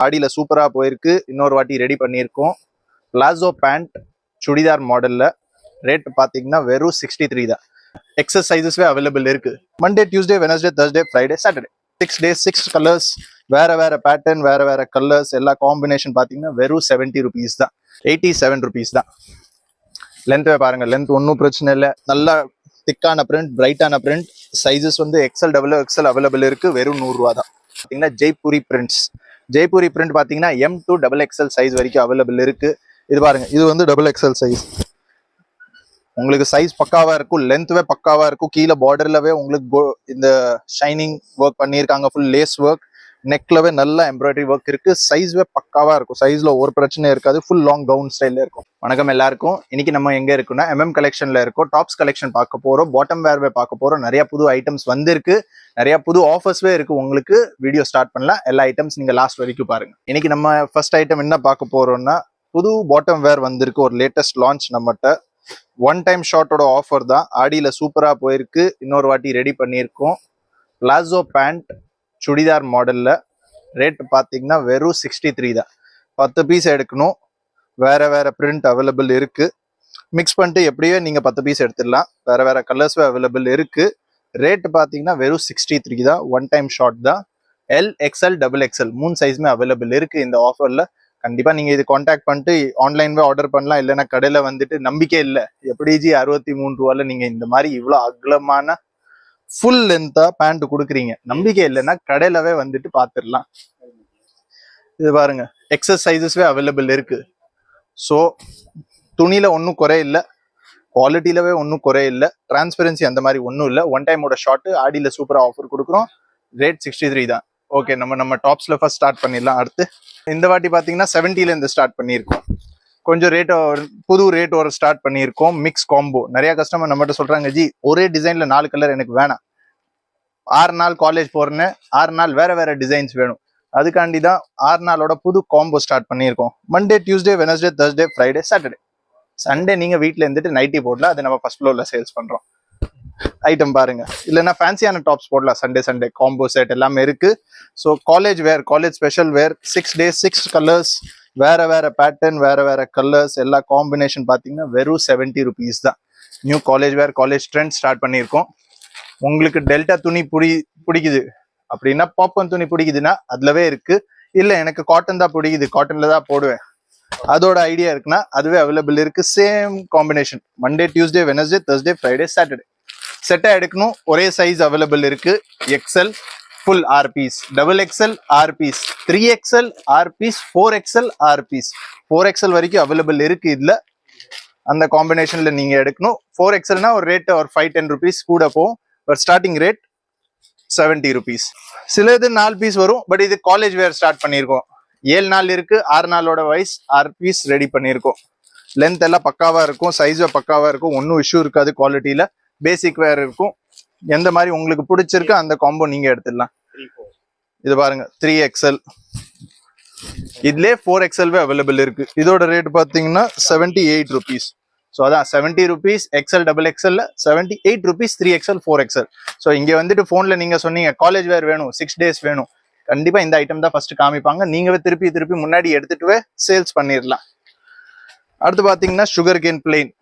பாடியில் சூப்பராக போயிருக்கு. இன்னொரு வாட்டி ரெடி பண்ணியிருக்கோம். பிளாசோ பேண்ட் சுடிதார் மாடலில் ரேட் பார்த்தீங்கன்னா வெறும் சிக்ஸ்டி த்ரீ தான் எக்ஸஸ் சைஸஸ்வே அவைலபிள் இருக்கு. Monday Tuesday Wednesday Thursday Friday Saturday six days six colours வேற வேற பேட்டர்ன் வேற வேற கலர்ஸ் எல்லா காம்பினேஷன் பார்த்தீங்கன்னா வெறும் செவன்ட்டி ருபீஸ் தான். எயிட்டி செவன் ருபீஸ் தான் லென்த்தே பாருங்கள் லென்த் ஒன்றும் பிரச்சனை இல்லை. நல்லா திக்கான பிரிண்ட் பிரைட்டான பிரிண்ட் சைஸஸ் வந்து எக்ஸல் டபுள் எக்ஸல் அவைலபிள் இருக்குது வெறும் நூறுரூவா தான். பார்த்தீங்கன்னா ஜெய்ப்பூரி பிரிண்ட்ஸ் ஜெய்ப்பூரி பிரிண்ட் பார்த்தீங்கன்னா M to double XL size வரைக்கும் அவைலபிள் இருக்கு. இது பாருங்க இது வந்து டபுள் எக்ஸ்எல் சைஸ் உங்களுக்கு சைஸ் பக்காவாக இருக்கும் லென்த்வே பக்காவாக இருக்கும். கீழே பார்டர்லவே உங்களுக்கு இந்த ஷைனிங் ஒர்க் பண்ணியிருக்காங்க ஃபுல் லேஸ் ஒர்க் நெக்லவே நல்ல எம்ப்ராய்டரி ஒர்க் இருக்கு. சைஸ்வே பக்காவா இருக்கும். சைஸ்ல ஒரு பிரச்சனையும் இருக்காது. ஃபுல் லாங் கவுன் ஸ்டைல்ல இருக்கும். வணக்கம் எல்லாருக்கும். இன்னைக்கு நம்ம எங்க இருக்குன்னா எம்எம் கலெக்ஷன்ல இருக்கோம். டாப்ஸ் கலெக்ஷன் பார்க்க போறோம். பாட்டம் வேர்வே பார்க்க போறோம். நிறைய புது ஐட்டம்ஸ் வந்திருக்கு. நிறைய புது ஆஃபர்ஸ்வே இருக்கு. உங்களுக்கு வீடியோ ஸ்டார்ட் பண்ணலாம். எல்லா ஐட்டம்ஸ் நீங்க லாஸ்ட் வரைக்கும் பாருங்க. இன்னைக்கு நம்ம ஃபர்ஸ்ட் ஐட்டம் என்ன பார்க்க போறோம்னா புது பாட்டம் வேர் வந்திருக்கு. ஒரு லேட்டஸ்ட் லான்ச் நம்மகிட்ட ஒன் டைம் ஷார்ட்டோட ஆஃபர் தான். ஆடியில் சூப்பராக போயிருக்கு. இன்னொரு வாட்டி ரெடி பண்ணியிருக்கோம். பிளாசோ பேண்ட் சுடிதார் மாடலில் ரேட் பார்த்தீங்கன்னா வெறும் சிக்ஸ்டி த்ரீ தான். பத்து பீஸ் எடுக்கணும். வேறு வேறு பிரிண்ட் அவைலபிள் இருக்குது மிக்ஸ் பண்ணிட்டு எப்படியோ நீங்கள் பத்து பீஸ் எடுத்துடலாம். வேறு வேறு கலர்ஸும் அவைலபிள் இருக்குது ரேட் பார்த்தீங்கன்னா வெறும் சிக்ஸ்டி த்ரீ தான். ஒன் டைம் ஷார்ட் தான். எல் எக்ஸ்எல் டபுள் எக்ஸ்எல் மூணு சைஸுமே அவைலபிள் இருக்குது இந்த ஆஃபரில் கண்டிப்பாக நீங்கள் இது காண்டாக்ட் பண்ணிட்டு ஆன்லைன்வே ஆர்டர் பண்ணலாம். இல்லைன்னா கடையில் வந்துட்டு நம்பிக்கை இல்லை. எப்படி ஜி அறுபத்தி மூணு ரூபாயில் நீங்கள் இந்த மாதிரி இவ்வளோ அகலமான ஃபுல் லென்த்தா பேண்ட் கொடுக்குறீங்க. நம்பிக்கை இல்லைன்னா கடையிலவே வந்துட்டு பார்த்துடலாம் இது பாருங்க எக்ஸஸ் சைஸஸ்வே அவைலபிள் இருக்கு. ஸோ துணியில ஒன்றும் குறை இல்லை குவாலிட்டியிலவே ஒன்றும் குறை இல்லை டிரான்ஸ்பெரன்சி அந்த மாதிரி ஒன்றும் இல்லை. ஒன் டைமோட ஷார்ட்டு ஆடியில் சூப்பராக ஆஃபர் கொடுக்குறோம். ரேட் சிக்ஸ்டி த்ரீ தான். ஓகே நம்ம நம்ம டாப்ஸ்ல ஃபர்ஸ்ட் ஸ்டார்ட் பண்ணிடலாம். அடுத்து இந்த வாட்டி பார்த்தீங்கன்னா 70 ஸ்டார்ட் பண்ணியிருக்கோம். கொஞ்சம் ரேட் புது ரேட் ஒரு ஸ்டார்ட் பண்ணியிருக்கோம். மிக்ஸ் காம்போ நிறைய கஸ்டமர் நம்மகிட்ட சொல்றாங்க ஜி ஒரே டிசைன்ல நாலு கலர் எனக்கு வேணாம். ஆறு நாள் காலேஜ் போறேன்னு ஆறு நாள் வேற வேற டிசைன்ஸ் வேணும். அதுக்காண்டி தான் ஆறு நாளோட புது காம்போ ஸ்டார்ட் பண்ணியிருக்கோம். Monday Tuesday Wednesday Thursday Friday Saturday Sunday நீங்க வீட்டில் இருந்துட்டு நைட்டி போடலாம். அது நம்ம ஃபர்ஸ்ட் ஃப்ளோர்ல சேல்ஸ் பண்றோம். ஐட்டம் பாருங்க. இல்லைன்னா ஃபேன்சியான டாப்ஸ் போடலாம். சண்டே சண்டே காம்போ செட் எல்லாமே இருக்கு. So college wear college special wear six days six colours வேற வேற பேட்டர்ன் வேற வேற கலர்ஸ் எல்லா காம்பினேஷன் பார்த்தீங்கன்னா வெறும் செவன்ட்டி ருபீஸ் தான். New college wear college trend start பண்ணியிருக்கோம். உங்களுக்கு டெல்டா துணி பிடி பிடிக்குது. அப்படின்னா பாப்கார்ன் துணி பிடிக்குதுன்னா அதுலவே இருக்கு. இல்லை எனக்கு காட்டன் தான் பிடிக்குது காட்டன்ல தான் போடுவேன். அதோட ஐடியா இருக்குன்னா அதுவே அவைலபிள் இருக்கு. Same combination Monday Tuesday Wednesday Thursday Friday Saturday செட்டாக எடுக்கணும். ஒரே சைஸ் அவைலபிள் இருக்கு. XL full or piece double XL or piece three XL or piece four XL or piece four XL வரைக்கும் அவைலபிள் இருக்குது இதில். அந்த காம்பினேஷனில் நீங்கள் எடுக்கணும். ஃபோர் எக்ஸ்எல்னா ஒரு ரேட்டு ஒரு ஃபைவ் டென் ருபீஸ் கூட போகும். But starting rate seventy rupees சில இது நாலு பீஸ் வரும். பட் இது காலேஜ் வேர் ஸ்டார்ட் பண்ணியிருக்கோம். ஏழு நாள் இருக்குது ஆறு நாளோட வைஸ் ஆறு பீஸ் ரெடி பண்ணியிருக்கோம். லென்த் எல்லாம் பக்காவாக இருக்கும். சைஸும் பக்காவாக இருக்கும். ஒன்றும் இஷ்யூ இருக்காது குவாலிட்டியில் பேசிக் வேர் இருக்கும். எந்த மாதிரி உங்களுக்கு பிடிச்சிருக்கு அந்த காம்போ நீங்க எடுத்துடலாம். இது பாருங்க த்ரீ எக்ஸ்எல் இதுலயே ஃபோர் எக்ஸ்எல்வே அவைலபிள் இருக்கு. இதோட ரேட் பாத்தீங்கன்னா செவன்டி எயிட் ருபீஸ் ஸோ அதான் seventy rupees XL double எக்ஸ்எல்ல seventy eight rupees three XL four XL so இங்கே வந்துட்டு ஃபோனில் நீங்கள் சொன்னீங்க காலேஜ் வேர் வேணும் சிக்ஸ் டேஸ் வேணும். கண்டிப்பாக இந்த ஐட்டம் தான் ஃபர்ஸ்ட் காமிப்பாங்க. நீங்கவே திருப்பி திருப்பி முன்னாடி எடுத்துட்டுவே சேல்ஸ் பண்ணிடலாம். அடுத்து பார்த்தீங்கன்னா sugar cane plain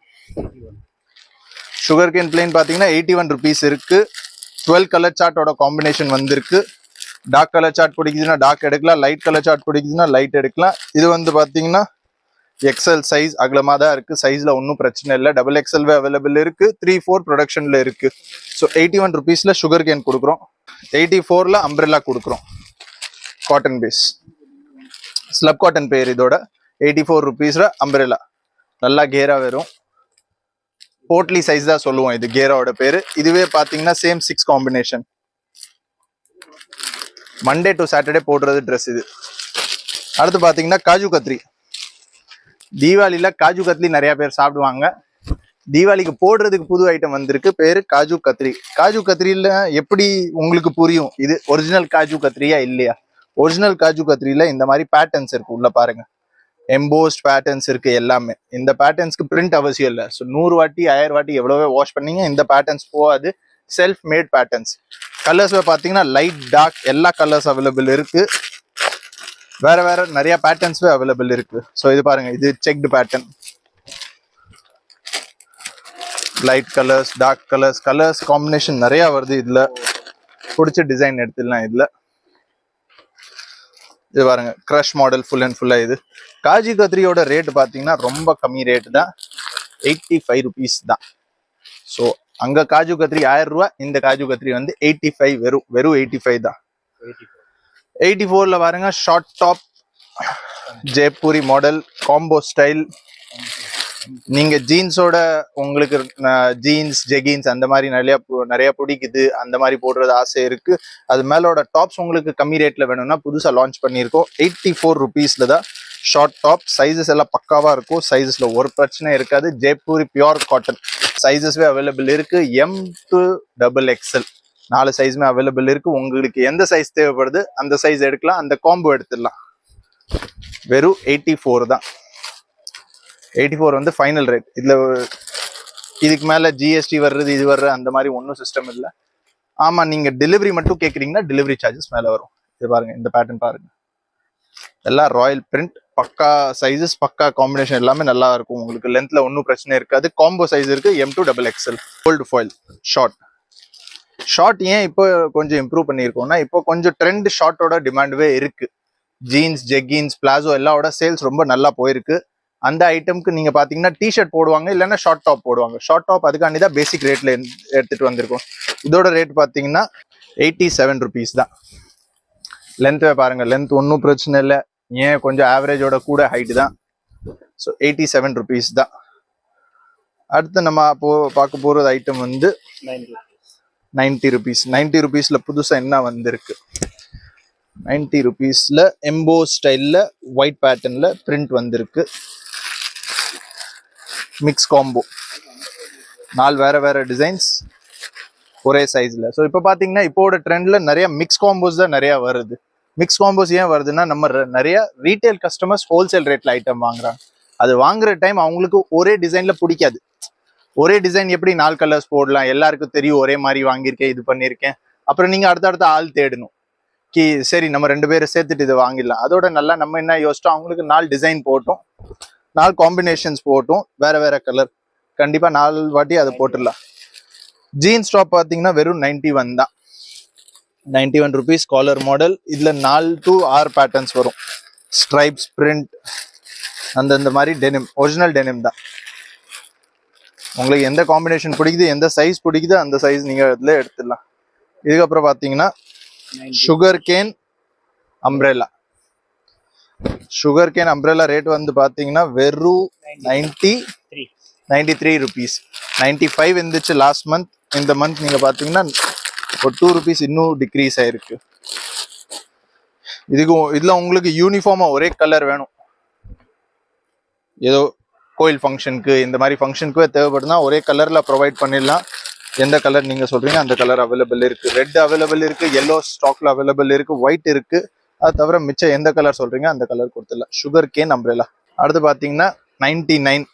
sugar cane plain பார்த்தீங்கன்னா எயிட்டி ஒன் ருபீஸ் இருக்கு டுவெல் கலர் சார்ட்டோட காம்பினேஷன் வந்திருக்கு. டார்க் கலர் சார்ட் பிடிக்குதுன்னா டார்க் எடுக்கலாம். லைட் கலர் சார்ட் பிடிக்குதுன்னா லைட் எடுக்கலாம். இது வந்து பார்த்தீங்கன்னா எக்ஸல் சைஸ் அகலமாக தான் இருக்குது சைஸில் ஒன்றும் பிரச்சனை இல்லை. டபுள் எக்ஸல்வே அவைலபிள் இருக்குது த்ரீ ஃபோர் ப்ரொடக்ஷனில் இருக்குது ஸோ எயிட்டி ஒன் ருபீஸில் சுகர் கேன் கொடுக்குறோம். எயிட்டி ஃபோரில் அம்ப்ரெல்லா கொடுக்குறோம். காட்டன் பேஸ் ஸ்லப் காட்டன் பேர் இதோட எயிட்டி ஃபோர் ருபீஸில் அம்ப்ரெல்லா நல்லா கேராக வரும். போட்லி சைஸ் தான் சொல்லுவோம் இது கேராவோட பேரு. இதுவே பாத்தீங்கன்னா same six combination Monday to Saturday போடுறது ட்ரெஸ் இது. அடுத்து பாத்தீங்கன்னா காஜு கத்ரி. தீபாவளியில காஜு கத்லி நிறைய பேர் சாப்பிடுவாங்க. தீபாவளிக்கு போடுறதுக்கு புது ஐட்டம் வந்திருக்கு. பேரு காஜு கத்ரி. காஜு கத்ரியில எப்படி உங்களுக்கு புரியும்? இது ஒரிஜினல் காஜு கத்ரியா இல்லையா? ஒரிஜினல் காஜு கத்ரியில் இந்த மாதிரி பேட்டர்ன்ஸ் இருக்கு உள்ள பாருங்க. எம்போஸ்ட் பேட்டர்ன்ஸ் இருக்கு எல்லாமே. இந்த பேட்டர்ன்ஸ்க்கு பிரிண்ட் அவசியம் இல்லை. ஸோ நூறு வாட்டி ஆயிரம் வாட்டி எவ்வளவோ வாஷ் பண்ணீங்க இந்த பேட்டர்ன்ஸ் போகாது. செல்ஃப் மேட் பேட்டர்ன்ஸ் கலர்ஸில் பார்த்தீங்கன்னா லைட் டார்க் எல்லா கலர்ஸ் அவைலபிள் இருக்கு. வேற வேற நிறைய பேட்டர்ன்ஸும் அவைலபிள் இருக்கு. ஸோ இது பாருங்க இது checked pattern light colours dark colours colours combination நிறைய வருது இதில். பிடிச்ச டிசைன் எடுத்துடலாம் இதில். இது பாருங்க க்ரஷ் மாடல் ஃபுல் அண்ட் ஃபுல்லாக இது. காஜி கத்திரியோட ரேட் பார்த்தீங்கன்னா ரொம்ப கம்மி ரேட்டு தான். எயிட்டி ஃபைவ் ருபீஸ் தான். ஸோ அங்கே காஜு கத்திரி ஆயிரம் ரூபா இந்த காஜு கத்திரி வந்து எயிட்டி ஃபைவ் வெறும் வெறும் எயிட்டி ஃபைவ் தான். எயிட்டி ஃபோரில் பாருங்க short top Jaipuri model combo style நீங்க ஜீன்ஸோட உங்களுக்கு ஜீன்ஸ் ஜெகின்ஸ் அந்த மாதிரி நிறைய பு- நிறைய பிடிக்குது அந்த மாதிரி போடுறது ஆசை இருக்கு. அது மேலோட டாப்ஸ் உங்களுக்கு கம்மி ரேட்ல வேணும்னா புதுசா லான்ச் பண்ணியிருக்கோம். எயிட்டி ஃபோர் ருபீஸ்ல தான் ஷார்ட் டாப் சைஸஸ் எல்லாம் பக்காவா இருக்கும். சைஸஸ்ல ஒரு பிரச்சனை இருக்காது. ஜெய்ப்பூரி பியோர் காட்டன் சைஸஸ்வே அவைலபிள் இருக்கு. எம் டு டபுள் எக்ஸ்எல் நாலு சைஸுமே அவைலபிள் இருக்கு. உங்களுக்கு எந்த சைஸ் தேவைப்படுது அந்த சைஸ் எடுக்கலாம். அந்த காம்போ எடுத்துடலாம். வெறும் எயிட்டி ஃபோர் தான். எயிட்டி ஃபோர் வந்து ஃபைனல் ரேட் இதில் இதுக்கு மேலே ஜிஎஸ்டி வர்றது இது வர்றது அந்த மாதிரி ஒன்றும் சிஸ்டம் இல்லை. ஆமாம் நீங்கள் டெலிவரி மட்டும் கேட்குறீங்கன்னா டெலிவரி சார்ஜஸ் மேலே வரும். இது பாருங்கள் இந்த பேட்டர்ன் பாருங்கள் எல்லாம் ராயல் பிரிண்ட் பக்கா சைஸஸ் பக்கா காம்பினேஷன் எல்லாமே நல்லா இருக்கும். உங்களுக்கு லென்த்தில் ஒன்றும் பிரச்சனை இருக்காது. காம்போ சைஸ் இருக்குது M to double XL gold foil short short ஏன் இப்போ கொஞ்சம் இம்ப்ரூவ் பண்ணியிருக்கோம்னா இப்போ கொஞ்சம் ட்ரெண்ட் ஷார்ட்டோட டிமாண்டுவே இருக்குது ஜீன்ஸ் ஜெக்கின்ஸ் பிளாசோ எல்லாவோட சேல்ஸ் ரொம்ப நல்லா போயிருக்கு. அந்த ஐட்டம்க்கு நீங்க பாத்தீங்கன்னா டிஷர்ட் போடுவாங்க இல்லைன்னா ஷார்ட் டாப் போடுவாங்க. ஷார்ட் டாப் அதுக்காண்டி தான் பேசிக் ரேட்ல எடுத்துட்டு வந்திருக்கோம். இதோட ரேட் பாத்தீங்கன்னா எயிட்டி செவன் ருபீஸ் தான் லென்த்தை பாருங்க லென்த் ஒன்றும் பிரச்சனை இல்லை. ஏன் கொஞ்சம் ஆவரேஜோட கூட ஹைட் தான். ஸோ எயிட்டி செவன் ருபீஸ் தான். அடுத்து நம்ம போ பார்க்க போறது ஐட்டம் வந்து நைன்டி ருபீஸ் நைன்டி ருபீஸ்ல புதுசா என்ன வந்திருக்கு? நைன்டி ருபீஸ்ல எம்போ ஸ்டைல்ல ஒயிட் பேட்டர்ன்ல பிரிண்ட் வந்திருக்கு. மிக்ஸ் காம்போ நாலு வேற வேற டிசைன்ஸ் ஒரே சைஸ்ல ஸோ இப்போ பாத்தீங்கன்னா இப்போட ட்ரெண்ட்ல நிறைய மிக்ஸ் காம்போஸ் தான் நிறைய வருது. மிக்ஸ் காம்போஸ் ஏன் வருதுன்னா நம்ம நிறைய ரீட்டைல் கஸ்டமர்ஸ் ஹோல்சேல் ரேட்ல ஐட்டம் வாங்குறாங்க. அது வாங்குற டைம் அவங்களுக்கு ஒரே டிசைன்ல பிடிக்காது. ஒரே டிசைன் எப்படி நாலு கலர்ஸ் போடலாம்? எல்லாருக்கும் தெரியும் ஒரே மாதிரி வாங்கியிருக்கேன் இது பண்ணியிருக்கேன். அப்புறம் நீங்க அடுத்தடுத்த ஆள் தேடணும். கி சரி நம்ம ரெண்டு பேரும் சேர்த்துட்டு இதை வாங்கிடலாம். அதோட நல்லா நம்ம என்ன யோசிச்சோம்? அவங்களுக்கு நாலு டிசைன் போட்டோம். நாலு காம்பினேஷன்ஸ் போட்டோம். வேற வேற கலர் கண்டிப்பா நாலு வாட்டி அதை போட்டுடலாம். ஜீன்ஸ் டாப் பாத்தீங்கன்னா வெறும் நைன்டி ஒன் தான். Ninety one rupees collar model இதுல நாலு டு ஆறு பேட்டர்ன்ஸ் வரும். ஸ்ட்ரைப்ஸ் பிரிண்ட் அந்தந்த மாதிரி டெனிம் ஒரிஜினல் டெனிம் தான். உங்களுக்கு எந்த காம்பினேஷன் பிடிக்குது எந்த சைஸ் பிடிக்குது அந்த சைஸ் நீங்க இதுல எடுத்துடலாம். இதுக்கப்புறம் பாத்தீங்கன்னா sugar can umbrella sugar can umbrella rate வந்து பாத்தீங்கன்னா வெறும் ninety ninety three rupees ninety five இருந்துச்சு லாஸ்ட் மந்த் இந்த மந்த் நீங்க பாத்தீங்கன்னா ஒரு டூ ருபீஸ் இன்னும் டிக்ரீஸ் ஆயிருக்கு. இதுக்கு இதுல உங்களுக்கு யூனிஃபார்மா ஒரே கலர் வேணும். ஏதோ கோயில் ஃபங்க்ஷனுக்கு இந்த மாதிரி ஃபங்க்ஷனுக்கு தேவைப்படுதுன்னா ஒரே கலர்ல ப்ரொவைட் பண்ணிடலாம். எந்த கலர் நீங்க சொல்றீங்க அந்த கலர் அவைலபிள் இருக்கு. ரெட் அவைலபிள் இருக்கு எல்லோ ஸ்டாக்ல அவைலபிள் இருக்கு ஒயிட் இருக்கு. அது தவிர மிச்சம் எந்த கலர் சொல்றீங்க அந்த கலர் கொடுத்துடலாம். சுகர் கேன் அம்ப்ரேலா அடுத்து பார்த்தீங்கன்னா நைன்டி நைன்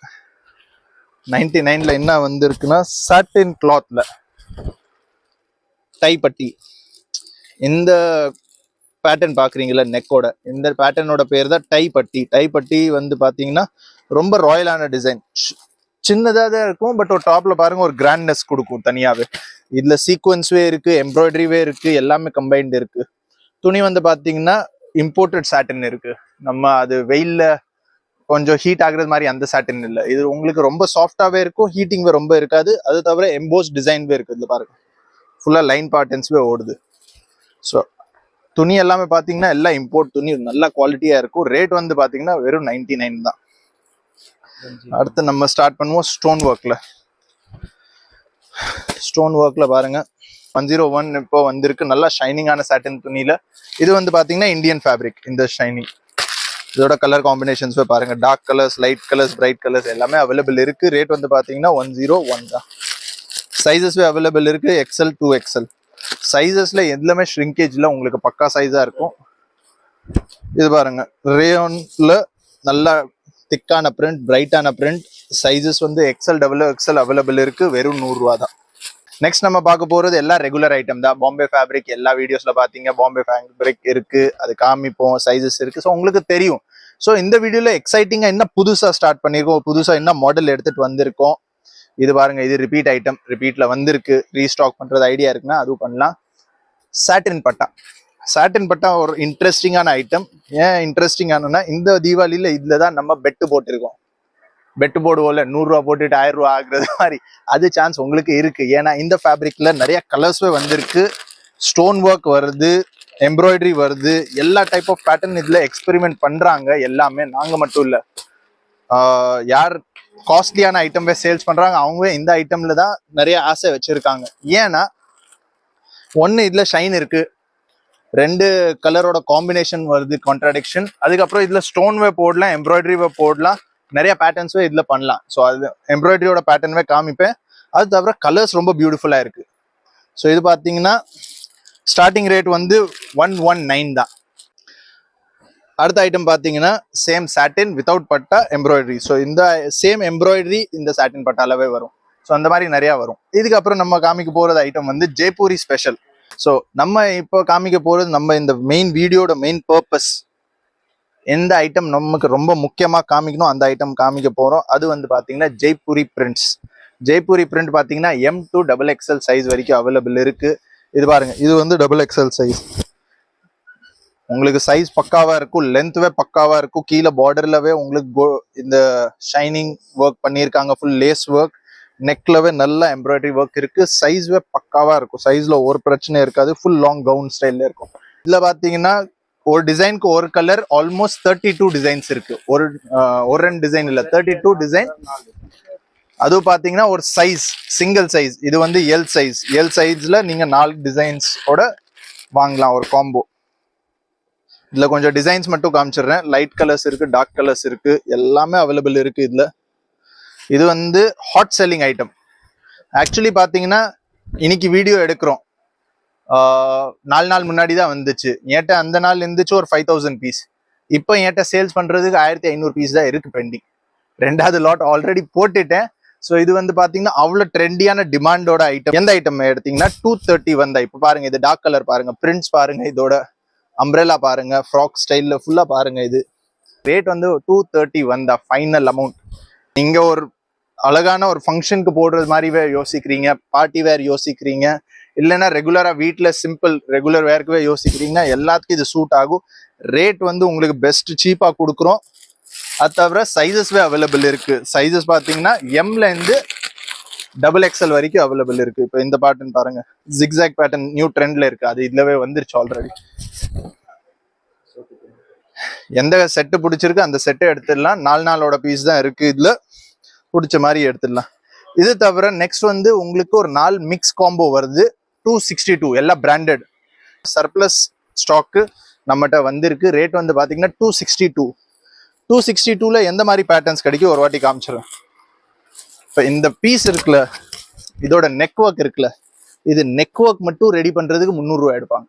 நைன்டி நைன்ல என்ன வந்திருக்குன்னா சாட்டின் கிளாத்ல டை பட்டி இந்த பேட்டர்ன் பாக்குறீங்களா நெக்கோட இந்த பேட்டர்னோட பேர் தான் டை பட்டி டை பட்டி வந்து பாத்தீங்கன்னா ரொம்ப ராயலான டிசைன் சின்னதாக தான் இருக்கும் பட் ஒரு டாப்ல பாருங்க ஒரு கிராண்ட்னஸ் கொடுக்கும் தனியாவே. இதுல சீக்வன்ஸ்வே இருக்கு எம்ப்ராய்டரிவே இருக்கு எல்லாமே கம்பைன்டு இருக்கு. துணி வந்து பார்த்தீங்கன்னா இம்போர்ட்டட் சாட்டின் இருக்கு. நம்ம அது வெயில்ல கொஞ்சம் ஹீட் ஆகுறது மாதிரி அந்த சாட்டின் இல்லை. இது உங்களுக்கு ரொம்ப சாஃப்டாகவே இருக்கும் ஹீட்டிங்வே ரொம்ப இருக்காது. அது தவிர எம்போஸ் டிசைன்வே இருக்குது இதில் பாருங்க. ஃபுல்லாக லைன் பாட்டன்ஸ்வே ஓடுது. ஸோ துணி எல்லாமே பார்த்தீங்கன்னா எல்லாம் இம்போர்ட் துணி நல்லா குவாலிட்டியாக இருக்கும். ரேட் வந்து பார்த்தீங்கன்னா வெறும் நைன்டி நைன் தான். அடுத்து நம்ம ஸ்டார்ட் பண்ணுவோம் ஸ்டோன் ஒர்க்கில் ஸ்டோன் ஒர்க்கில் பாருங்கள் ஒன் ஜீரோ ஒன் இப்போ வந்திருக்கு. நல்லா ஷைனிங்கான சாட்டின் துணியில. இது வந்து பாத்தீங்கன்னா இந்தியன் ஃபேப்ரிக் இந்த ஷைனிங் இதோட கலர் காம்பினேஷன்ஸ் பாருங்க. Dark colours light colours bright colours எல்லாமே அவைலபிள் இருக்கு. ரேட் வந்து பாத்தீங்கன்னா ஒன் ஜீரோ ஒன் தான். சைஸஸ்வே அவைலபிள் இருக்கு. எக்ஸல் டூ எக்ஸல் சைஸஸில் எல்லாமே ஷ்ரிங்கேஜ்ல உங்களுக்கு பக்கா சைஸா இருக்கும். இது பாருங்க. ரேயோன்ல நல்லா திக்கான பிரிண்ட் பிரைட்டான பிரிண்ட் சைஸஸ் வந்து எக்ஸல் டபுள் எக்ஸல் அவைலபிள் இருக்கு. வெறும் நூறுரூவா தான் நெக்ஸ்ட் நம்ம பார்க்க போறது எல்லாம் ரெகுலர் ஐட்டம் தான். பாம்பே ஃபேப்ரிக் எல்லா வீடியோஸ்ல பாத்தீங்க பாம்பே ஃபேப்ரிக் இருக்கு. அது காமிப்போம். சைஸஸ் இருக்கு. ஸோ உங்களுக்கு தெரியும். ஸோ இந்த வீடியோல எக்ஸைட்டிங்கா என்ன புதுசா ஸ்டார்ட் பண்ணிருக்கோம்? புதுசா என்ன மாடல் எடுத்துட்டு வந்திருக்கோம்? இது பாருங்க. இது ரிப்பீட் ஐட்டம் ரிப்பீட்ல வந்திருக்கு. ரீஸ்டாக் பண்றது ஐடியா இருக்குன்னா அதுவும் பண்ணலாம். சாட்டின் பட்டா. சாட்டின் பட்டா ஒரு இன்ட்ரெஸ்டிங்கான ஐட்டம் ஏன் இன்ட்ரெஸ்டிங்கானா இந்த தீபாவளியில இதுல தான் நம்ம பெட்டு போட்டிருக்கோம். பெட்டு போடுவோம்ல நூறுரூவா போட்டுட்டு ஆயிரம் ரூபா ஆகுறது மாதிரி. அது சான்ஸ் உங்களுக்கு இருக்குது ஏன்னா இந்த ஃபேப்ரிக்கில் நிறைய கலர்ஸே வந்திருக்கு. ஸ்டோன் ஒர்க் வருது எம்ப்ராய்டரி வருது. எல்லா டைப் ஆஃப் பேட்டர்ன் இதில் எக்ஸ்பெரிமெண்ட் பண்ணுறாங்க எல்லாமே. நாங்கள் மட்டும் இல்லை. யார் காஸ்ட்லியான ஐட்டமே சேல்ஸ் பண்ணுறாங்க அவங்க இந்த ஐட்டமில் தான் நிறைய ஆசை வச்சுருக்காங்க. ஏன்னா ஒன்று இதில் ஷைன் இருக்குது ரெண்டு கலரோட காம்பினேஷன் வருது கான்ட்ராடிக்ஷன் அதுக்கப்புறம் இதில் ஸ்டோன் வே போடலாம் எம்ப்ராய்டரி வே போடலாம். நிறைய பேட்டர்ன்ஸும் இதில் பண்ணலாம். ஸோ அது எம்ப்ராய்டரியோட பேட்டர்னுமே காமிப்பேன். அது தவிர கலர்ஸ் ரொம்ப பியூட்டிஃபுல்லா இருக்கு. ஸோ இது பார்த்தீங்கன்னா ஸ்டார்டிங் ரேட் வந்து ஒன் ஒன் நைன் தான். அடுத்த ஐட்டம் பார்த்தீங்கன்னா சேம் சாட்டின் வித்தவுட் பட்டா எம்ப்ராய்டரி ஸோ இந்த சேம் எம்ப்ராய்டரி இந்த சாட்டின் பட்டாலவே வரும். ஸோ அந்த மாதிரி நிறைய வரும். இதுக்கப்புறம் நம்ம காமிக்க போறது ஐட்டம் வந்து ஜெய்ப்பூரி ஸ்பெஷல் ஸோ நம்ம இப்போ காமிக்க போறது நம்ம இந்த மெயின் வீடியோட மெயின் பர்பஸ் எந்த ஐட்டம் நமக்கு ரொம்ப முக்கியமாக காமிக்கணும் அந்த ஐட்டம் காமிக்க போகிறோம் அது வந்து பார்த்தீங்கன்னா ஜெய்ப்பூரி பிரிண்ட்ஸ் ஜெய்ப்பூரி பிரிண்ட் பார்த்தீங்கன்னா M to double XL size வரைக்கும் அவைலபிள் இருக்குது இது பாருங்கள் இது வந்து டபுள் எக்ஸ்எல் சைஸ் உங்களுக்கு சைஸ் பக்காவாக இருக்கும் லென்த்துவே பக்காவாக இருக்கும். கீழே பார்டர்லவே உங்களுக்கு இந்த ஷைனிங் ஒர்க் பண்ணியிருக்காங்க ஃபுல் லேஸ் ஒர்க் நெக்லவே நல்ல எம்ப்ராய்டரி ஒர்க் இருக்குது சைஸ்வே பக்காவாக இருக்கும். சைஸில் ஒரு பிரச்சனை இருக்காது ஃபுல் லாங் கவுன் ஸ்டைலில் இருக்கும். இதில் பார்த்தீங்கன்னா ஒரு டிசைனுக்கு ஒரு colour almost thirty two designs இருக்கு. ஒரு ஒரு ரெண்டு டிசைன் இல்ல தேர்ட்டி டூ டிசைன் அதுவும் பாத்தீங்கன்னா ஒரு சைஸ் சிங்கிள் சைஸ் இது வந்து எல் சைஸ் எல் சைஸ்ல நீங்க நாலு டிசைன்ஸோட வாங்கலாம் ஒரு காம்போ இதுல கொஞ்சம் டிசைன்ஸ் மட்டும் காமிச்சிடுறேன். லைட் கலர்ஸ் இருக்கு டார்க் கலர்ஸ் இருக்கு எல்லாமே அவைலபிள் இருக்கு இதுல. இது வந்து ஹாட் செல்லிங் ஐட்டம் ஆக்சுவலி பாத்தீங்கன்னா இன்னைக்கு வீடியோ எடுக்கிறோம். நாலு நாள் முன்னாடி தான் வந்துச்சு. என்கிட்ட அந்த நாள் இருந்துச்சு ஒரு ஃபைவ் தௌசண்ட் பீஸ் இப்போ என்கிட்ட சேல்ஸ் பண்றதுக்கு ஆயிரத்தி ஐநூறு பீஸ் தான் இருக்கு பெண்டிங் ரெண்டாவது லாட் ஆல்ரெடி போட்டுட்டேன். ஸோ இது வந்து பார்த்தீங்கன்னா அவ்வளோ ட்ரெண்டியான டிமாண்டோட ஐட்டம் எந்த ஐட்டம் எடுத்தீங்கன்னா டூ தேர்ட்டி வந்தா இப்போ பாருங்க இது டார்க் கலர் பாருங்க பிரிண்ட்ஸ் பாருங்க இதோட அம்ப்ரெல்லா பாருங்க ஃப்ராக் ஸ்டைலில் ஃபுல்லா பாருங்க இது. ரேட் வந்து டூ தேர்ட்டி வந்தா ஃபைனல் அமௌண்ட் நீங்க ஒரு அழகான ஒரு ஃபங்க்ஷனுக்கு போடுறது மாதிரி யோசிக்கிறீங்க பார்ட்டி வேர் யோசிக்கிறீங்க இல்லைன்னா ரெகுலராக வீட்டில் சிம்பிள் ரெகுலர் வேர்க்குவே யோசிக்கிறீங்கன்னா எல்லாத்துக்கும் இது சூட் ஆகும். ரேட் வந்து உங்களுக்கு பெஸ்ட் சீப்பாக கொடுக்குறோம். அது தவிர சைஸஸ்வே அவைலபிள் இருக்குது சைஸஸ் பார்த்தீங்கன்னா எம்லேருந்து டபுள் எக்ஸ்எல் வரைக்கும் அவைலபிள் இருக்குது இப்போ இந்த பேட்டர்ன் பாருங்கள் ஜிக்ஸாக் பேட்டர்ன் நியூ ட்ரெண்டில் இருக்குது அது இதுலவே வந்துருச்சு ஆல்ரெடி எந்த செட்டு பிடிச்சிருக்கு அந்த செட்டை எடுத்துடலாம். நாலு நாளோட பீஸ் தான் இருக்குது இதில் பிடிச்ச மாதிரி எடுத்துடலாம். இது தவிர நெக்ஸ்ட் வந்து உங்களுக்கு ஒரு நாலு மிக்ஸ் காம்போ வருது. டூ சிக்ஸ்டி டூ எல்லாம் பிராண்டட் சர்ப்ளஸ் ஸ்டாக்கு நம்மகிட்ட வந்திருக்கு. ரேட் வந்து பார்த்தீங்கன்னா two sixty two two sixty டூவில் எந்த மாதிரி பேட்டர்ன்ஸ் கிடைக்கும் ஒரு வாட்டி காமிச்சிடுறேன். இப்போ இந்த பீஸ் இருக்குல்ல இதோட நெக் ஒர்க் இருக்குல்ல இது நெக் ஒர்க் மட்டும் ரெடி பண்ணுறதுக்கு முந்நூறுரூவா எடுப்பாங்க.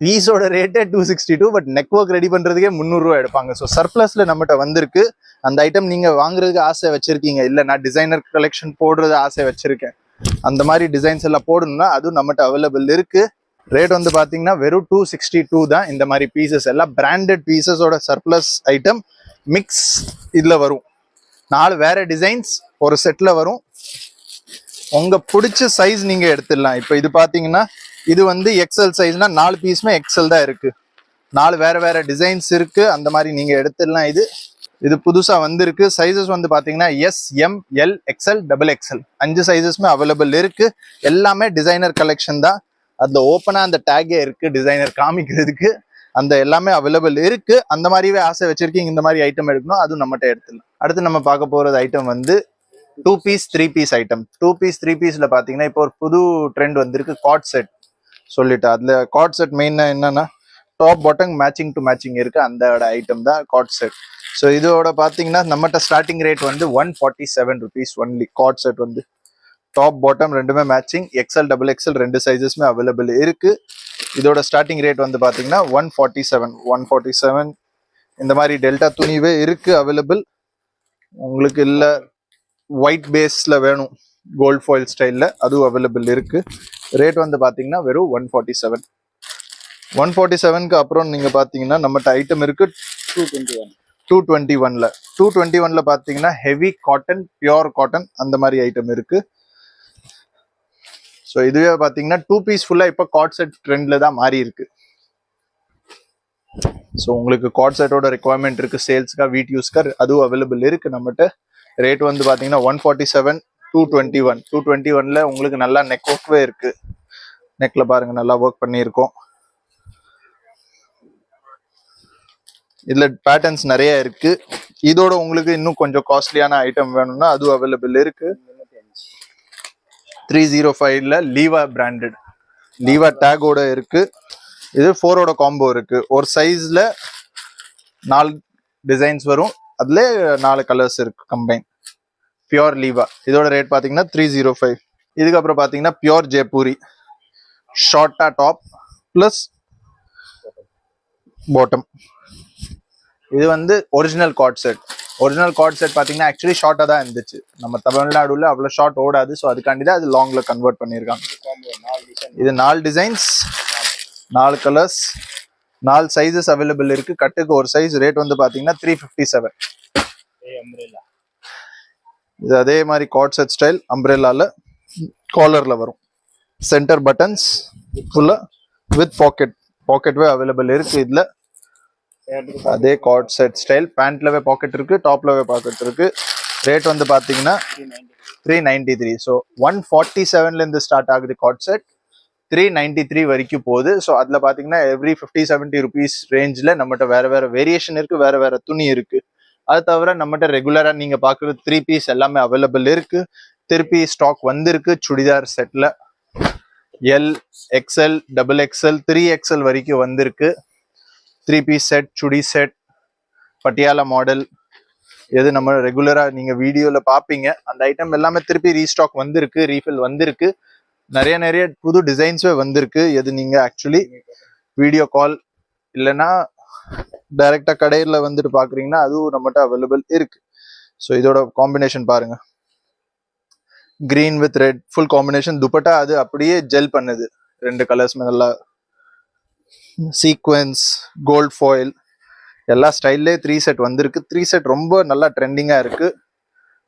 பீஸோட ரேட்டே two sixty two but neck work ready பண்ணுறதுக்கே முந்நூறுரூவா எடுப்பாங்க. ஸோ சர்ப்ளஸில் நம்மகிட்ட வந்திருக்கு. அந்த ஐட்டம் நீங்கள் வாங்குறதுக்கு ஆசை வச்சுருக்கீங்க. இல்லை நான் டிசைனர் கலெக்ஷன் போடுறது ஆசை வச்சுருக்கேன். அந்த மாதிரி டிசைன்ஸ் எல்லாம் போடணும்னா அதுவும் நம்மகிட்ட அவைலபிள் இருக்கு. ரேட் வந்து பார்த்தீங்கன்னா வெறும் டூ சிக்ஸ்டி டூ தான். இந்த மாதிரி பீசஸ் எல்லாம் பிராண்டட் பீசஸோட சர்ப்ளஸ் ஐட்டம் மிக்ஸ் இதில் வரும். நாலு வேற டிசைன்ஸ் ஒரு செட்டில் வரும். உங்க பிடிச்ச சைஸ் நீங்க எடுத்துடலாம். இப்போ இது பார்த்தீங்கன்னா இது வந்து எக்ஸல் சைஸ்னா நாலு பீஸுமே எக்ஸல் தான் இருக்கு. நாலு வேற வேற டிசைன்ஸ் இருக்கு. அந்த மாதிரி நீங்க எடுத்துடலாம். இது இது புதுசா வந்திருக்கு. சைஸஸ் வந்து பாத்தீங்கன்னா S M L XL double XL அஞ்சு சைஸஸ்மே அவைலபிள் இருக்கு. எல்லாமே டிசைனர் கலெக்ஷன் தான். அதில் ஓப்பனா அந்த டேகே இருக்கு டிசைனர் காமிக்கிறதுக்கு. அந்த எல்லாமே அவைலபிள் இருக்கு. அந்த மாதிரியே ஆசை வச்சிருக்கீங்க இந்த மாதிரி ஐட்டம் எடுக்கணும் அதுவும் நம்மகிட்ட எடுத்துடலாம். அடுத்து நம்ம பார்க்க போறது ஐட்டம் வந்து two piece three piece item two piece three பீஸ்ல பாத்தீங்கன்னா இப்போ ஒரு புது ட்ரெண்ட் வந்திருக்கு காட் செட் சொல்லிட்டு. அதுல காட் செட் மெயினாக என்னன்னா top bottom matching to matching இருக்கு அந்த ஐட்டம் தான் காட் செட் ஸோ இதோட பார்த்தீங்கன்னா நம்மகிட்ட ஸ்டார்டிங் ரேட் வந்து one forty seven rupees only cord set வந்து. டாப் பாட்டம் ரெண்டுமே மேட்சிங் எக்ஸ்எல் டபுள் எக்ஸ்எல் ரெண்டு சைஸஸ்மே அவைலபிள் இருக்கு. இதோட ஸ்டார்டிங் ரேட் வந்து பார்த்தீங்கன்னா one forty seven one forty seven இந்த மாதிரி டெல்டா துணிவே இருக்கு அவைலபிள் உங்களுக்கு இல்லை ஒயிட் பேஸில் வேணும். கோல்ட் ஃபாயில் ஸ்டைலில் அதுவும் அவைலபிள் இருக்கு. ரேட் வந்து பார்த்தீங்கன்னா வெறும் one forty seven one forty செவனுக்கு அப்புறம் நீங்கள் பார்த்தீங்கன்னா நம்மகிட்ட ஐட்டம் இருக்கு two twenty one two twenty ஒன்ல டூ டுவெண்ட்டி ஒன்ல பார்த்தீங்கன்னா ஹெவி காட்டன் பியோர் காட்டன் அந்த மாதிரி ஐட்டம் இருக்கு. ஸோ இதுவே பார்த்தீங்கன்னா டூ பீஸ் ஃபுல்லாக இப்போ காட் செட் ட்ரெண்டில் தான் மாறி இருக்கு. ஸோ உங்களுக்கு காட் செட்டோட ரெக்குவயர்மெண்ட் இருக்கு சேல்ஸ்க்காக வீட் யூஸ்க்கா அதுவும் அவைலபிள் இருக்கு நம்மகிட்ட. ரேட் வந்து பார்த்தீங்கன்னா one forty seven two twenty one two twenty ஒன்ல உங்களுக்கு நல்லா நெக் ஒர்க்வே இருக்கு. நெக்ல பாருங்க நல்லா ஒர்க் பண்ணியிருக்கோம். இதுல பேட்டர்ன்ஸ் நிறைய இருக்கு. இதோட உங்களுக்கு இன்னும் கொஞ்சம் காஸ்ட்லியான ஐட்டம் வேணும்னா அதுவும் அவைலபிள் இருக்கு. த்ரீ ஜீரோ ஃபைவ்ல லீவா பிராண்டட் லீவா டேகோட இருக்கு. இது ஃபோரோட காம்போ இருக்கு. ஒரு சைஸ்ல நாலு டிசைன்ஸ் வரும். அதுல நாலு கலர்ஸ் இருக்கு கம்பைன் பியோர் லீவா இதோட ரேட் பார்த்தீங்கன்னா த்ரீ ஜீரோ ஃபைவ் இதுக்கப்புறம் பார்த்தீங்கன்னா பியோர் ஜெய்பூரி ஷார்ட்டா டாப் பிளஸ் பாட்டம் இது வந்து original cord set original cord set பார்த்தீங்கன்னா ஆக்சுவலி ஷார்ட்டாக தான் இருந்துச்சு. நம்ம தமிழ்நாடுல அவ்வளோ ஷார்ட் ஓடாது. ஸோ அதுக்காண்டி தான் அது லாங்ல கன்வெர்ட் பண்ணியிருக்காங்க. இது நாலு டிசைன்ஸ் நாலு கலர்ஸ் நாலு சைஸஸ் அவைலபிள் இருக்கு. கட்டுக்கு ஒரு சைஸ் ரேட் வந்து பார்த்தீங்கன்னா த்ரீ ஃபிஃப்டி செவன் இது அதே மாதிரி கார்ட் செட் ஸ்டைல் அம்ப்ரெல்லால காலர்ல வரும். சென்டர் பட்டன்ஸ் ஃபுல்லா வித் பாக்கெட் பாக்கெட்வே அவைலபிள் இருக்கு இதுல. அதே கார்ட் செட் ஸ்டைல் பேண்ட்லவே பாக்கெட் இருக்கு டாப்லவே பாக்கெட் இருக்கு. ரேட் வந்து பாத்தீங்கன்னா three ninety three so one forty செவன்லேருந்து start ஆகுது cord set three ninety three வரைக்கும் போகுது. ஸோ அதில் பார்த்தீங்கன்னா எவ்ரி ஃபிஃப்டி செவன்ட்டி ருபீஸ் ரேஞ்சில் நம்மகிட்ட வேற வேற வேரியேஷன் இருக்கு வேற வேற துணி இருக்கு. அது தவிர நம்மகிட்ட ரெகுலராக நீங்கள் பார்க்குறது த்ரீ பீஸ் எல்லாமே அவைலபிள் இருக்கு. திருப்பி ஸ்டாக் வந்திருக்கு churidar settle L XL double XL three XL வரைக்கும் வந்திருக்கு. Three piece set chudi set Patiala model எது நம்ம ரெகுலராக நீங்கள் வீடியோவில் பார்ப்பீங்க அந்த ஐட்டம் எல்லாமே திருப்பி ரீஸ்டாக் வந்திருக்கு ரீஃபில் வந்திருக்கு. நிறைய நிறைய புது டிசைன்ஸே வந்திருக்கு. எது நீங்கள் ஆக்சுவலி வீடியோ கால் இல்லைன்னா டைரெக்டாக கடையில் வந்துட்டு பார்க்குறீங்கன்னா அதுவும் நம்மகிட்ட அவைலபிள் இருக்கு. ஸோ இதோட காம்பினேஷன் பாருங்க. Green with red full combination dupatta அது அப்படியே ஜெல் பண்ணுது. ரெண்டு கலர்ஸ் நல்லா சீக்வென்ஸ் கோல்ட் ஃபாயில் எல்லா ஸ்டைல்லே த்ரீ செட் வந்திருக்கு. த்ரீ செட் ரொம்ப நல்லா ட்ரெண்டிங்கா இருக்கு.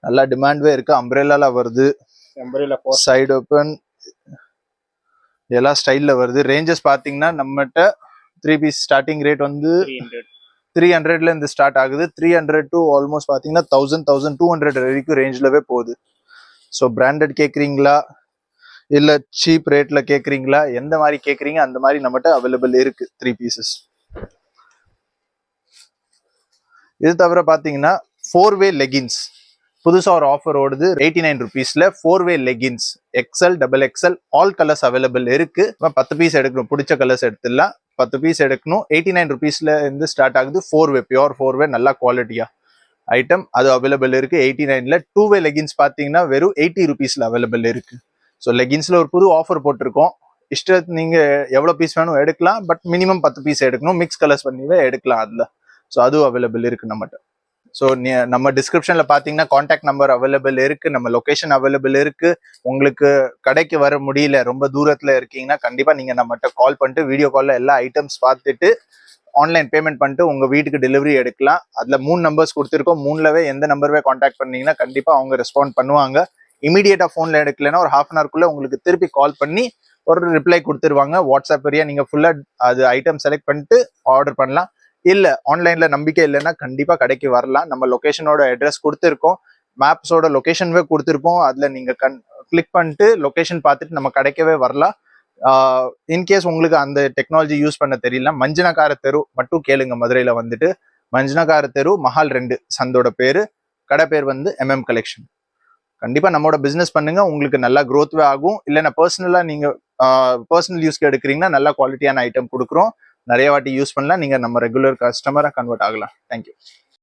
நல்லா டிமாண்ட்வே இருக்கு. அம்ப்ரெல்லால வருது. சைடு ஓப்பன் எல்லா ஸ்டைல்ல வருது. ரேஞ்சஸ் பாத்தீங்கன்னா நம்மகிட்ட த்ரீ பீஸ் ஸ்டார்டிங் ரேட் வந்து த்ரீ ஹண்ட்ரட் த்ரீ ஹண்ட்ரட்ல இருந்து ஸ்டார்ட் ஆகுது. த்ரீ ஹண்ட்ரட் டு ஆல்மோஸ்ட் பாத்தீங்கன்னா தௌசண்ட் தௌசண்ட் டூ ஹண்ட்ரட் வரைக்கும் ரேஞ்ச்லவே போகுது. ஸோ பிராண்டட் கேக்குறீங்களா? இல்லை சீப் ரேட்டில் கேட்குறீங்களா எந்த மாதிரி கேட்குறீங்க அந்த மாதிரி நம்மகிட்ட அவைலபிள் இருக்கு த்ரீ பீசஸ் இது தவிர பார்த்தீங்கன்னா ஃபோர் வே லெகின்ஸ் புதுசாக ஒரு ஆஃபர் ஓடுது. எயிட்டி நைன் ருபீஸில் four way leggings XL double XL all colours available இருக்கு. பத்து பீஸ் எடுக்கணும். பிடிச்ச கலர்ஸ் எடுத்துடலாம். பத்து பீஸ் எடுக்கணும். எயிட்டி நைன் ருபீஸில் இருந்து ஸ்டார்ட் ஆகுது. Four way pure four way நல்லா குவாலிட்டியா ஐட்டம் அது அவைலபிள் இருக்குது எயிட்டி நைனில் டூ வே லெகின்ஸ் பார்த்தீங்கன்னா வெறும் எயிட்டி ருபீஸில் அவைலபிள் இருக்குது ஸோ லெகின்ஸில் ஒரு புது ஆஃபர் போட்டிருக்கோம். இஷ்டத்து நீங்கள் எவ்வளோ பீஸ் வேணும் எடுக்கலாம். பட் மினிமம் பத்து பீஸ் எடுக்கணும். மிக்ஸ் கலர்ஸ் பண்ணிவே எடுக்கலாம் அதில். ஸோ அதுவும் அவைலபிள் இருக்குது நம்மகிட்ட. ஸோ நம்ம டிஸ்கிரிப்ஷனில் பார்த்தீங்கன்னா காண்டாக்ட் நம்பர் அவைலபிள் இருக்குது நம்ம லொக்கேஷன் அவைலபிள் இருக்குது உங்களுக்கு கடைக்கு வர முடியல ரொம்ப தூரத்தில் இருக்கீங்கன்னா கண்டிப்பாக நீங்கள் நம்மகிட்ட கால் பண்ணிட்டு வீடியோ காலில் எல்லா ஐட்டம்ஸ் பார்த்துட்டு ஆன்லைன் பேமெண்ட் பண்ணிட்டு உங்கள் வீட்டுக்கு டெலிவரி எடுக்கலாம். அதில் மூணு நம்பர்ஸ் கொடுத்துருக்கோம். மூணுலவே எந்த நம்பர்வே காண்டாக்ட் பண்ணீங்கன்னா கண்டிப்பாக அவங்க ரெஸ்பாண்ட் பண்ணுவாங்க. இமீடியட்டா போன்ல எடுக்கலைன்னா ஒரு ஹாஃப் அன் ஹவர்க்குள்ள உங்களுக்கு திருப்பி கால் பண்ணி ஒரு ரிப்ளை கொடுத்துருவாங்க. வாட்ஸ்அப் வழியா நீங்க ஃபுல்லா அது ஐட்டம் செலக்ட் பண்ணிட்டு ஆர்டர் பண்ணலாம். இல்ல ஆன்லைன்ல நம்பிக்கை இல்லைன்னா கண்டிப்பா கடைக்கு வரலாம். நம்ம லொகேஷனோட அட்ரஸ் கொடுத்துருக்கோம். மேப்ஸோட லொகேஷனவே கொடுத்துருப்போம். அதில் நீங்கள் கண் கிளிக் பண்ணிட்டு லொக்கேஷன் பார்த்துட்டு நம்ம கிடைக்கவே வரலாம். இன்கேஸ் உங்களுக்கு அந்த டெக்னாலஜி யூஸ் பண்ண தெரியல மஞ்சனக்கார தெரு மட்டும் கேளுங்க மதுரையில் வந்துட்டு. மஞ்சனக்கார தெரு மஹால் ரெண்டு சந்தோட பேர். கடை பேர் வந்து எம்எம் கலெக்ஷன் கண்டிப்பாக நம்மளோட பிஸ்னஸ் பண்ணுங்க. உங்களுக்கு நல்லா க்ரோத்வே ஆகும். இல்லைன்னா பர்சனலாக நீங்க பர்சனல் யூஸ்க்கு எடுக்கிறீங்கன்னா நல்லா குவாலிட்டியான ஐட்டம் கொடுக்குறோம். நிறைய வாட்டி யூஸ் பண்ணலாம். நீங்கள் நம்ம ரெகுலர் கஸ்டமராக கன்வெர்ட் ஆகலாம். Thank you